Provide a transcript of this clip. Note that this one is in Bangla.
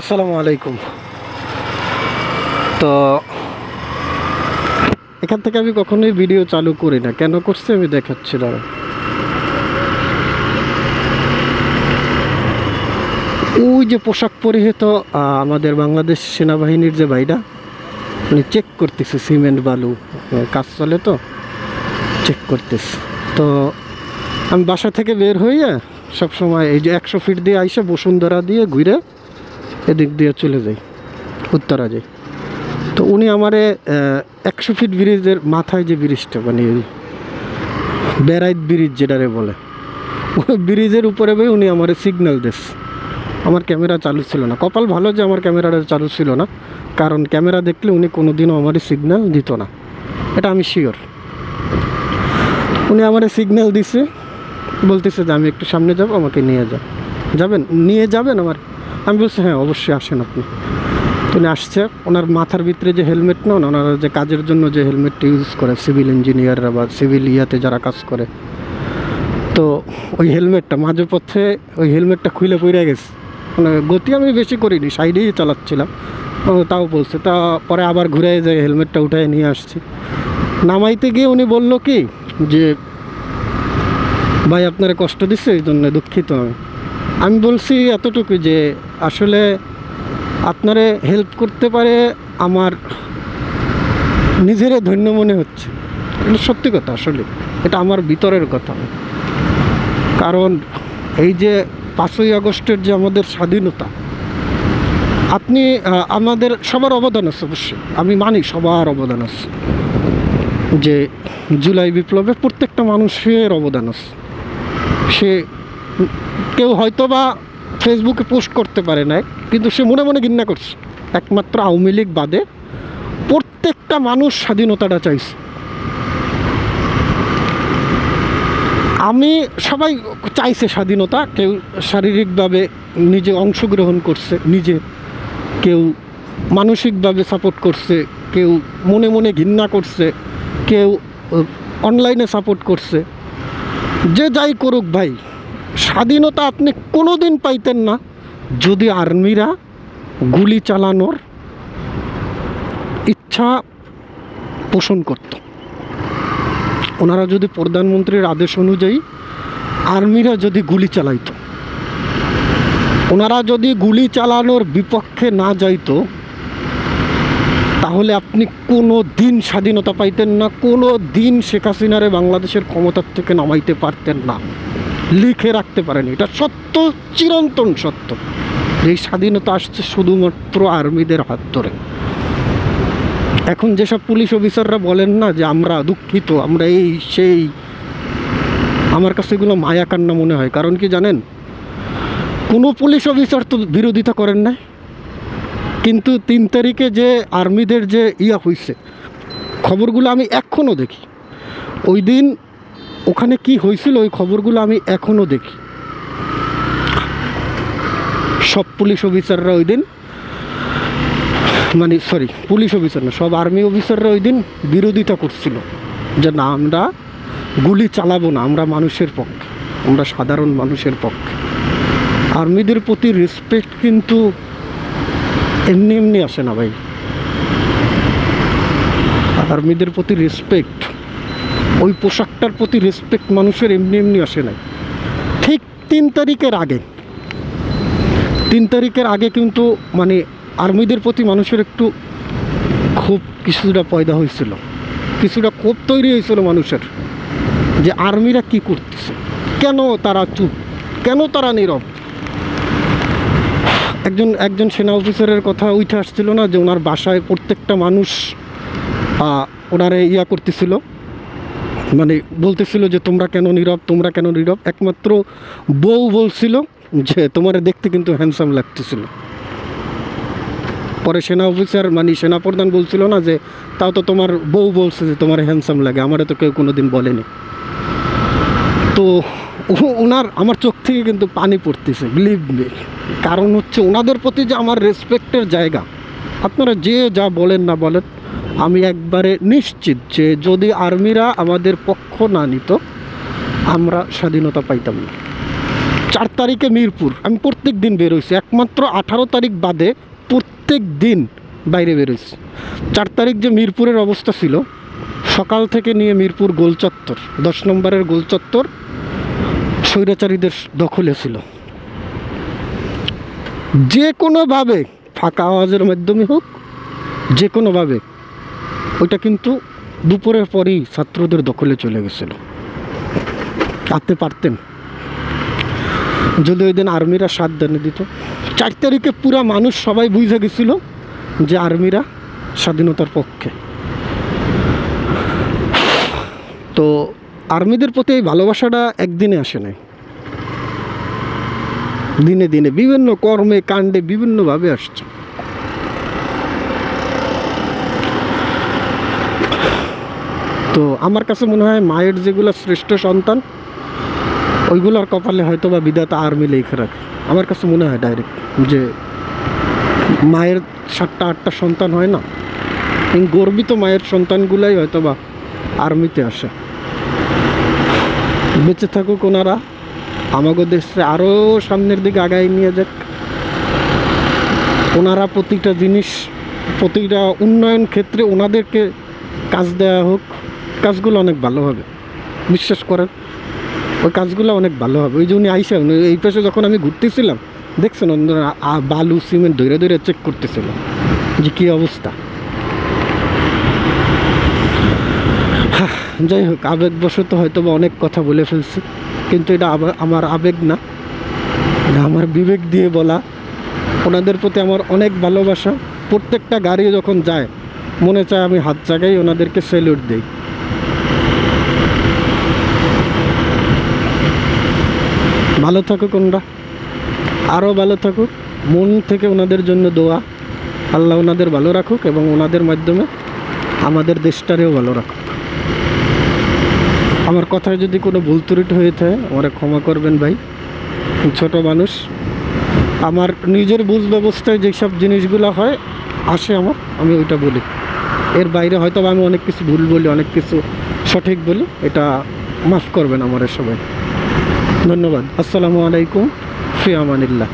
আসসালামু আলাইকুম। তো, এখান থেকে আমি কখনোই ভিডিও চালু করি না। কেন করছে আমি দেখাচ্ছি দাঁড়া ওই যে পোশাক পরিহিত আমাদের বাংলাদেশ সেনাবাহিনীর যে ভাইরা, উনি চেক করতেছে সিমেন্ট বালু। কাজ চলে তো চেক করতেছে। তো, আমি বাসা থেকে বের হইয়া সবসময় এই যে একশো ফিট দিয়ে আইসা বসুন্ধরা দিয়ে ঘুরে এদিক দিয়ে চলে যাই, উত্তরা যাই। তো উনি আমারে একশো ফিট ব্রিজের মাথায় যে ব্রিজটা মানে বেড়াইত ব্রিজ যেটারে বলে, ওই ব্রিজের উপরে বই উনি আমার সিগন্যাল দেশ আমার ক্যামেরা চালু ছিল না। কপাল ভালো যে আমার ক্যামেরাটা চালু ছিল না, কারণ ক্যামেরা দেখলে উনি কোনো দিনও আমার সিগন্যাল দিত না। এটা আমি শিওর উনি আমার সিগন্যাল দিছে, বলতেছে যে আমি একটু সামনে যাব, আমাকে নিয়ে যাও। যাবেন? নিয়ে যাবেন আমার? আমি বলছি হ্যাঁ অবশ্যই আসেন আপনি। উনি আসছে। ওনার মাথার ভিতরে যে হেলমেট নন ওনারা যে কাজের জন্য যে হেলমেটটা ইউজ করে, সিভিল ইঞ্জিনিয়াররা বা সিভিল ইয়াতে যারা কাজ করে, তো ওই হেলমেটটা মাঝে পথে ওই হেলমেটটা খুলে পড়ে গেছে। মানে গতি আমি বেশি করিনি, সাইডেই চালাচ্ছিলাম। তাও বলছে, তা পরে আবার ঘুরে যায় হেলমেটটা উঠায় নিয়ে আসছি। নামাইতে গিয়ে উনি বলল কি, যে, ভাই, আপনারা কষ্ট দিচ্ছে এই জন্য দুঃখিত আমি। আমি বলছি এতটুকু যে আসলে আপনারে হেল্প করতে পারে আমার নিজেরে ধন্য মনে হচ্ছে। এটা সত্যি কথা আসলে। এটা আমার ভিতরের কথা। কারণ এই যে পাঁচই আগস্টের যে আমাদের স্বাধীনতা, আপনি আমাদের সবার অবদান আছে অবশ্যই। আমি মানি সবার অবদান আছে। যে জুলাই বিপ্লবে প্রত্যেকটা মানুষের অবদান আছে। সে কেউ হয়তো বা ফেসবুকে পোস্ট করতে পারে না কিন্তু সে মনে মনে ঘৃণা করছে। একমাত্র আওয়ামী লীগ বাদে প্রত্যেকটা মানুষ স্বাধীনতাটা চাইছে। আমি সবাই চাইছে স্বাধীনতা, কেউ শারীরিকভাবে নিজে অংশগ্রহণ করছে, নিজে। কেউ মানসিকভাবে সাপোর্ট করছে, কেউ মনে মনে ঘৃণা করছে, কেউ অনলাইনে সাপোর্ট করছে। যে যাই করুক ভাই স্বাধীনতা আপনি কোনো দিন পাইতেন না। যদি আর্মিরা গুলি চালানোর ইচ্ছা পোষণ করত। ওনারা যদি প্রধানমন্ত্রীর আদেশ অনুযায়ী আর্মিরা যদি গুলি চালাইত। ওনারা যদি গুলি চালানোর বিপক্ষে না যাইতো, তাহলে আপনি কোনো দিন স্বাধীনতা পাইতেন না কোনো দিন শেখ হাসিনারে বাংলাদেশের ক্ষমতার থেকে নামাইতে পারতেন না। লিখে রাখতে পারেনি। এটা সত্য, চিরন্তন সত্য। এই স্বাধীনতা আসছে শুধুমাত্র আর্মিদের হাত ধরে। এখন যেসব পুলিশ অফিসাররা বলেন না যে আমরা দুঃখিত, আমরা এই, সেই, আমার কাছে এগুলো মায়া কান্না মনে হয়। কারণ কি জানেন? কোনো পুলিশ অফিসার তো বিরোধিতা করেন না কিন্তু তিন তারিখে যে আর্মিদের যে ইয়া হয়েছে খবরগুলো আমি এখনও দেখি। ওই দিন ওখানে কি হয়েছিল ওই খবরগুলো আমি এখনও দেখি। সব পুলিশ অফিসাররা ওই দিন মানে সরি পুলিশ অফিসার না, সব আর্মি অফিসাররা ওই দিন বিরোধিতা করছিল যে না, আমরা গুলি চালাবো না, আমরা মানুষের পক্ষে, আমরা সাধারণ মানুষের পক্ষে। আর্মিদের প্রতি রেসপেক্ট কিন্তু এমনি এমনি আসে না ভাই। আর্মিদের প্রতি রেসপেক্ট ওই পোশাকটার প্রতি রেসপেক্ট মানুষের এমনি এমনি আসে নাই। ঠিক তিন তারিখের আগে, তিন তারিখের আগে কিন্তু মানে আর্মিদের প্রতি মানুষের একটু খুব কিছুটা পয়দা হয়েছিল। কিছুটা ক্ষোভ তৈরি হয়েছিল মানুষের যে আর্মিরা কি করতেছে? কেন তারা চুপ? কেন তারা নীরব? একজন একজন সেনা অফিসারের কথা উঠে আসছিল না যে ওনার বাসায় প্রত্যেকটা মানুষ ওনারে ইয়া করতেছিল? মানে বলতেছিল যে তোমরা কেন নীরব, তোমরা কেন নীরব? একমাত্র বউ বলছিল যে তোমার দেখতে কিন্তু হ্যান্ডসাম লাগতেছিল। পরে সেনা অফিসার মানে সেনাপ্রধান বলছিল না যে, তাও তো তোমার বউ বলছে যে তোমার হ্যান্ডসাম লাগে, আমারে তো কেউ কোনো দিন বলেনি। তো ওনার, আমার চোখ থেকে কিন্তু পানি পড়তেছে বিলিভ মি কারণ হচ্ছে ওনাদের প্রতি যে আমার রেসপেক্টের জায়গা, আপনারা যে যা বলেন না বলেন আমি একবারে নিশ্চিত যে যদি আর্মিরা আমাদের পক্ষ না নিত, আমরা স্বাধীনতা পাইতাম না। চার তারিখে মিরপুর, আমি প্রত্যেক দিন বেরোইছি একমাত্র আঠারো তারিখ বাদে প্রত্যেক দিন বাইরে বেরোইছি চার তারিখ যে মিরপুরের অবস্থা ছিল, সকাল থেকে নিয়ে মিরপুর গোলচত্বর দশ নম্বরের গোলচত্বর স্বৈরাচারীদের দখলে ছিল। যে কোনোভাবে ফাঁকা আওয়াজের মাধ্যমে হোক, যে কোনোভাবে ওইটা কিন্তু দুপুরের পরেই ছাত্রদের দখলে চলে গেছিল। আসতে পারতেন। যদি ওই দিন আর্মিরা সাথ দেনে দিত। চার তারিখে পুরা মানুষ সবাই বুঝে গেছিল যে আর্মিরা স্বাধীনতার পক্ষে। তো আর্মিদের প্রতি এই ভালোবাসাটা একদিনে আসে নাই। দিনে দিনে বিভিন্ন কর্মে কাণ্ডে বিভিন্নভাবে আসছে। তো আমার কাছে মনে হয় মায়ের যেগুলো শ্রেষ্ঠ সন্তান, ওইগুলোর কপালে হয়তো বা বিধাতা আর্মি লেখে রাখে। আমার কাছে মনে হয় ডাইরেক্ট যে মায়ের সাতটা, আটটা সন্তান হয় না? গর্বিত মায়ের সন্তানগুলাই হয়তো বা আর্মিতে আসে। বেঁচে থাকুক ওনারা আমাদের দেশে আরও সামনের দিকে আগায় নিয়ে যাক। ওনারা প্রতিটা জিনিস, প্রতিটা উন্নয়ন ক্ষেত্রে ওনাদেরকে কাজ দেওয়া হোক। কাজগুলো অনেক ভালো হবে। বিশ্বাস করেন, ওই কাজগুলো অনেক ভালো হবে। ওই যে উনি আইসা, উনি এই পাশে যখন আমি ঘুরতেছিলাম, দেখছেন বালু, সিমেন্ট ধরে ধরে চেক করতেছিল যে কী অবস্থা। যাই হোক, আবেগবশত হয়তো বা অনেক কথা বলে ফেলছি, কিন্তু এটা আমার আবেগ না। এটা আমার বিবেক দিয়ে বলা। ওনাদের প্রতি আমার অনেক ভালোবাসা। প্রত্যেকটা গাড়ি যখন যায়, মনে চায় আমি হাত জাগাই ওনাদেরকে স্যালুট দিই। ভালো থাকুক ওনারা। আরও ভালো থাকুক। মন থেকে ওনাদের জন্য দোয়া। আল্লাহ ওনাদের ভালো রাখুক এবং ওনাদের মাধ্যমে আমাদের দেশটারেও ভালো রাখুক। আমার কথায় যদি কোনো ভুল ত্রুটি হয়ে থাকে, আমারে ক্ষমা করবেন ভাই। ছোট মানুষ। আমার নিজের বুঝ ব্যবস্থায় যেসব জিনিসগুলো হয়, আসে আমার, আমি ওইটা বলি। এর বাইরে হয়তো আমি অনেক কিছু ভুল বলি, অনেক কিছু সঠিক বলি, এটা মাফ করবেন আমার সবাই। ধন্যবাদ। আসসালামু আলাইকুম। ফি আমানিল্লাহ।